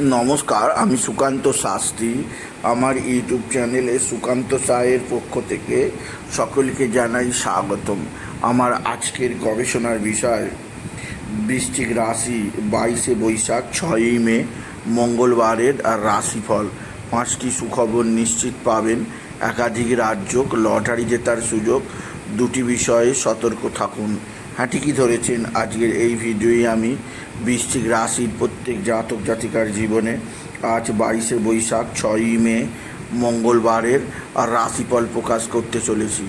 নমস্কার, আমি সুকান্ত শাস্ত্রী। আমার ইউটিউব চ্যানেলে সুকান্ত সায়ের পক্ষ থেকে সকলকে জানাই স্বাগতম। আমার আজকের গবেষণার বিষয়, বৃশ্চিক রাশি বাইশে বৈশাখ, ছয়ই মে, মঙ্গলবারের রাশিফল। পাঁচটি সুখবর নিশ্চিত পাবেন। একাধিক রাজ্য লটারি জেতার সুযোগ, দুটি বিষয়ে সতর্ক থাকুন। হ্যাঁ ঠিকই ধরেছেন। আজকের এই ভিডিওয়ে আমি বৃশ্চিক রাশির প্রত্যেক জাতক জাতিকার জীবনে। আজ বাইশে বৈশাখ, ছয়ই মে, মঙ্গলবারের আর রাশিফল প্রকাশ করতে চলেছি।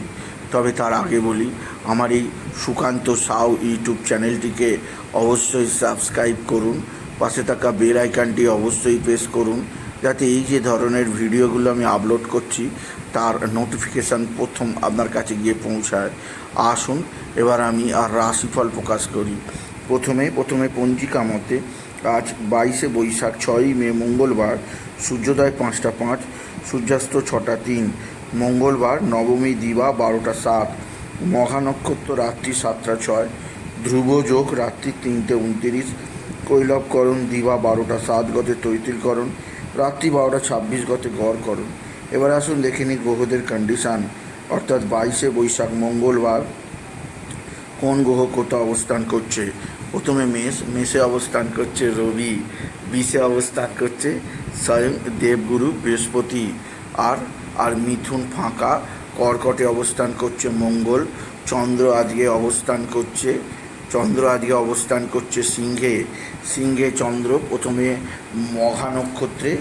তবে তার আগে বলি, আমার এই সুকান্ত সাউ ইউটিউব চ্যানেলটিকে অবশ্যই সাবস্ক্রাইব করুন। পাশে থাকা বেল আইকনটি অবশ্যই প্রেস করুন, যাতে এই যে ধরনের ভিডিওগুলো আমি আপলোড করছি, তার নোটিফিকেশান প্রথম আপনার কাছে গিয়ে পৌঁছায়। আসুন, এবার আমি আর রাশিফল প্রকাশ করি। প্রথমে প্রথমে পঞ্জিকা মতে আজ বাইশে বৈশাখ ছয়ই মে মঙ্গলবার, সূর্যোদয় পাঁচটা পাঁচ, সূর্যাস্ত ছটা তিন, মঙ্গলবার নবমী দিবা বারোটা সাত মহানক্ষত্র রাত্রি সাতটা ছয়, ধ্রুব যোগ রাত্রি তিনটে উনতিরিশ কৈলবকরণ দিবা বারোটা সাত গতে তৈতিলকরণ, রাত্রি বারোটা ছাব্বিশ গতে গড়করণ। এবার আসুন দেখে নিই গ্রহদের কন্ডিশান অর্থাৎ বাইশে বৈশাখ মঙ্গলবার কোন গ্রহ কোথাও অবস্থান করছে? প্রথমে মেষ, মেষে অবস্থান করছে রবি, বিষে অবস্থান করছে স্বয়ং দেবগুরু বৃহস্পতি, আর আর মিথুন ফাঁকা, কর্কটে অবস্থান করছে মঙ্গল, চন্দ্র আজকে অবস্থান করছে, চন্দ্র আজকে অবস্থান করছে সিংহে সিংহে চন্দ্র প্রথমে মঘা নক্ষত্রে,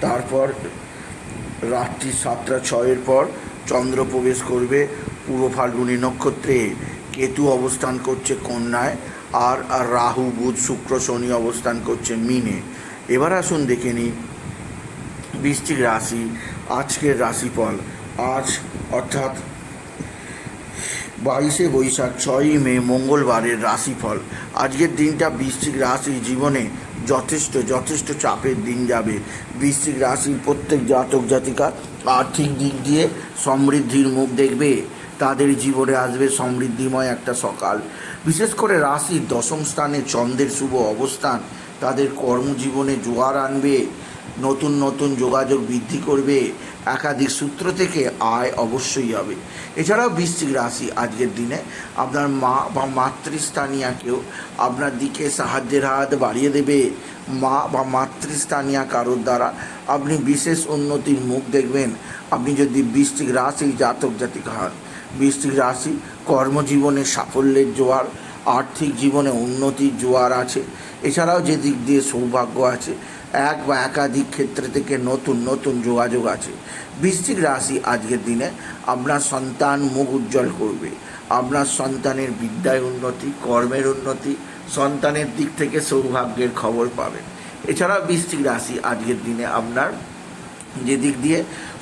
তারপর রাত্রি সাতটা ছয়ের পর চন্দ্র প্রবেশ করবে পূর্ব ফাল্গুনী নক্ষত্রে, কেতু অবস্থান করছে কন্যায় আর রাহু, বুধ, শুক্র, শনি অবস্থান করছে মিনে। এবার আসুন দেখে নিই। বৃশ্চিক রাশি, আজকের রাশিফল। আজ অর্থাৎ বাইশে বৈশাখ, ছয়ই মে, মঙ্গলবারের রাশিফল। আজকের দিনটা বৃশ্চিক রাশির জীবনে যথেষ্ট যথেষ্ট চাপের দিন যাবে। বৃশ্চিক রাশির প্রত্যেক জাতক জাতিকা আর্থিক দিক দিয়ে সমৃদ্ধির মুখ দেখবে। তাদের জীবনে আসবে সমৃদ্ধিময় একটা সকাল। বিশেষ করে রাশির দশম স্থানে চন্দ্রের শুভ অবস্থান, তাদের কর্মজীবনে জোয়ার আনবে, নতুন নতুন যোগাযোগ বৃদ্ধি করবে, একাধিক সূত্র থেকে আয় অবশ্যই হবে। এছাড়াও বৃশ্চিক রাশি আজকের দিনে আপনার মা বা মাতৃস্থানীয়াকেও আপনার দিকে সাহায্যের হাত বাড়িয়ে দেবে। মা বা মাতৃস্থানীয়া কারোর দ্বারা আপনি বিশেষ উন্নতির মুখ দেখবেন। আপনি যদি বৃশ্চিক রাশি জাতক জাতিকা হন বৃশ্চিক রাশি, কর্মজীবনে সাফল্যের জোয়ার, আর্থিক জীবনে উন্নতির জোয়ার আছে। এছাড়াও যে দিক দিয়ে সৌভাগ্য আছে, এক বা একাধিক ক্ষেত্রে থেকে নতুন নতুন যোগাযোগ আছে। বৃশ্চিক রাশি আজকের দিনে আপনার সন্তান মুখ উজ্জ্বল করবে। আপনার সন্তানের বিদ্যায় উন্নতি, কর্মের উন্নতি, সন্তানের দিক থেকে সৌভাগ্যের খবর পাবেন। এছাড়াও বৃশ্চিক রাশি আজকের দিনে আপনার যে দিক দিয়ে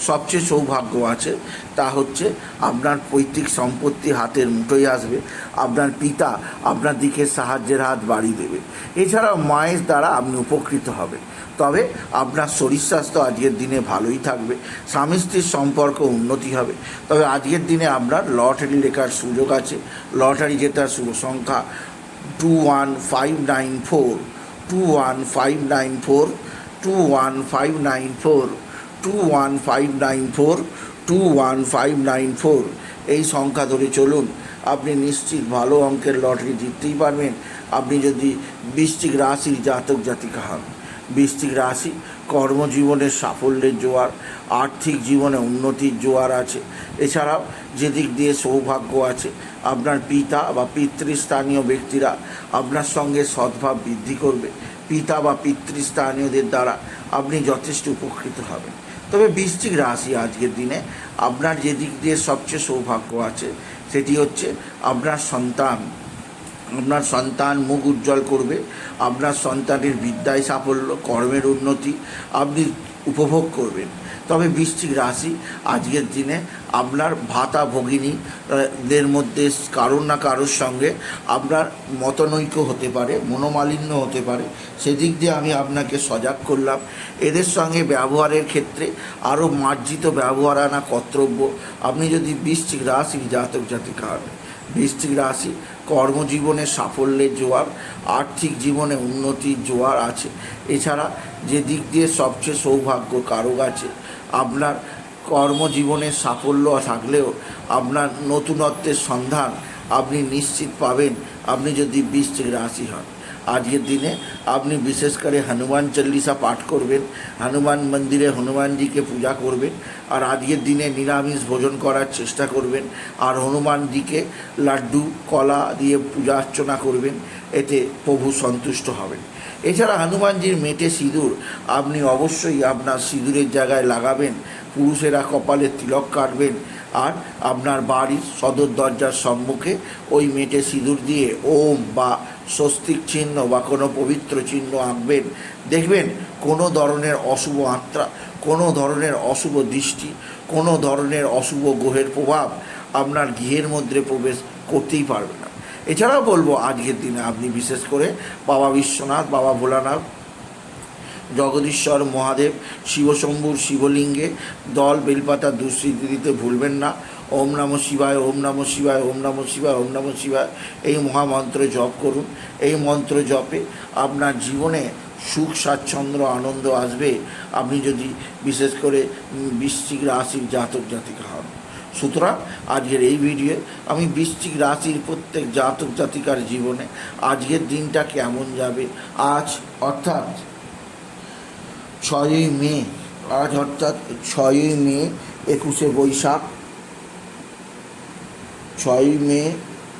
সবচেয়ে সৌভাগ্য আছে, তা হচ্ছে আপনার পৈতৃক সম্পত্তি হাতের মুঠোয় আসবে, আপনার পিতা আপনার দিকে সাহায্যের হাত বাড়িয়ে দেবে। এছাড়াও মায়ের দ্বারা আপনি উপকৃত হবেন তবে আপনার শরীর স্বাস্থ্য আজকের দিনে ভালোই থাকবে, স্বামী স্ত্রীর সম্পর্ক উন্নতি হবে। তবে আজকের দিনে আপনার লটারি লেখার সুযোগ আছে। লটারি জেতার সংখ্যা two one five nine four two one five nine four two one five nine four two one five nine four two one five nine four এই সংখ্যা ধরে চলুন। আপনি নিশ্চিত ভালো অঙ্কের লটারি জিততেই পারবেন। আপনি যদি বৃষ্টিক রাশির জাতক জাতিকা হন বৃষ্টিক রাশি কর্মজীবনের সাফল্যের জোয়ার, আর্থিক জীবনে উন্নতির জোয়ার আছে। এছাড়াও যেদিক দিয়ে সৌভাগ্য আছে, আপনার পিতা বা পিতৃস্থানীয় ব্যক্তিরা আপনার সঙ্গে সদ্ভাব বৃদ্ধি করবে। পিতা বা পিতৃস্থানীয়দের দ্বারা আপনি যথেষ্ট উপকৃত হবেন। তবে বৃশ্চিক রাশি আজকের দিনে। আপনার যে দিক দিয়ে সবচেয়ে সৌভাগ্য আছে, সেটি হচ্ছে আপনার সন্তান। আপনার সন্তান মুখ উজ্জ্বল করবে, আপনার সন্তানের বিদ্যায় সাফল্য, কর্মের উন্নতি আপনি উপভোগ করবেন। তবে বৃশ্চিক রাশি আজকের দিনে আপনার ভাতা ভগিনী, দের মধ্যে কারোর না কারোর সঙ্গে আপনার মতনৈক্য হতে পারে, মনোমালিন্য হতে পারে। সেদিক দিয়ে আমি আপনাকে সজাগ করলাম। এদের সঙ্গে ব্যবহারের ক্ষেত্রে আরও মার্জিত ব্যবহার আনা কর্তব্য। আপনি যদি বৃশ্চিক রাশি জাতক জাতিকা হন, বৃশ্চিক রাশি কর্মজীবনে সাফল্যের জোয়ার, আর্থিক জীবনে উন্নতির জোয়ার আছে। এছাড়া যে দিক দিয়ে সবচেয়ে সৌভাগ্য কারক আছে আপনার কর্মজীবনে সাফল্য থাকলেও আপনার নতুনত্বের সন্ধান আপনি নিশ্চিত পাবেন। আপনি যদি বৃশ্চিক রাশি হন। আজকের দিনে আপনি বিশেষ করে হনুমান চল্লিশা পাঠ করবেন, হনুমান মন্দিরে হনুমানজিকে পূজা করবেন, আর আজকের দিনে নিরামিষ ভোজন করার চেষ্টা করবেন, আর হনুমানজিকে লাড্ডু, কলা দিয়ে পূজা অর্চনা করবেন, এতে প্রভু সন্তুষ্ট হবেন। এছাড়া হনুমানজির মেটে সিঁদুর আপনি অবশ্যই আপনার সিঁদুরের জায়গায় লাগাবেন, পুরুষেরা কপালে তিলক কাটবেন আর আপনার বাড়ির সদর দরজার সম্মুখে ওই মেটে সিঁদুর দিয়ে ওম বা স্বস্তিক চিহ্ন বা কোনো পবিত্র চিহ্ন আঁকবেন। দেখবেন কোনো ধরনের অশুভ আত্মা, কোনো ধরনের অশুভ দৃষ্টি, কোনো ধরনের অশুভ গ্রহের প্রভাব আপনার গৃহের মধ্যে প্রবেশ করতেই পারবে না। এছাড়াও বলব, আজকের দিনে আপনি বিশেষ করে বাবা বিশ্বনাথ, বাবা ভোলানাথ জগদীশ্বর মহাদেব, শিবশম্ভুর শিবলিঙ্গে, দল বেলপাতা দুঃস্মৃতি দিতে ভুলবেন না। ওম নম শিবায়, ওম নম শিবায়, ওম নম শিবায়, ওম নম শিবায়। এই মহামন্ত্র জপ করুন। এই মন্ত্র জপে আপনার জীবনে সুখ, স্বাচ্ছন্দ্য, আনন্দ আসবে। আপনি যদি বিশেষ করে বৃশ্চিক রাশির জাতক জাতিকা হন। সুতরাং আজকের এই ভিডিও আমি বৃশ্চিক রাশির প্রত্যেক জাতক জাতিকার জীবনে আজকের দিনটা কেমন যাবে? আজ অর্থাৎ ছয়ই মে, আজ অর্থাৎ ছয়ই মে একুশে বৈশাখ। ছয়ই মে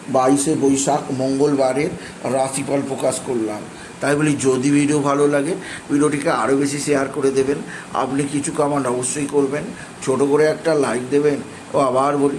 বাইশে বৈশাখ মঙ্গলবারের রাশিফল প্রকাশ করলাম। তাই বলি, যদি ভিডিও ভালো লাগে, ভিডিওটিকে আরও বেশি শেয়ার করে দেবেন। আপনি কিছু কমান্ড অবশ্যই করবেন। ছোট করে একটা লাইক দেবেন। ও আবার বলি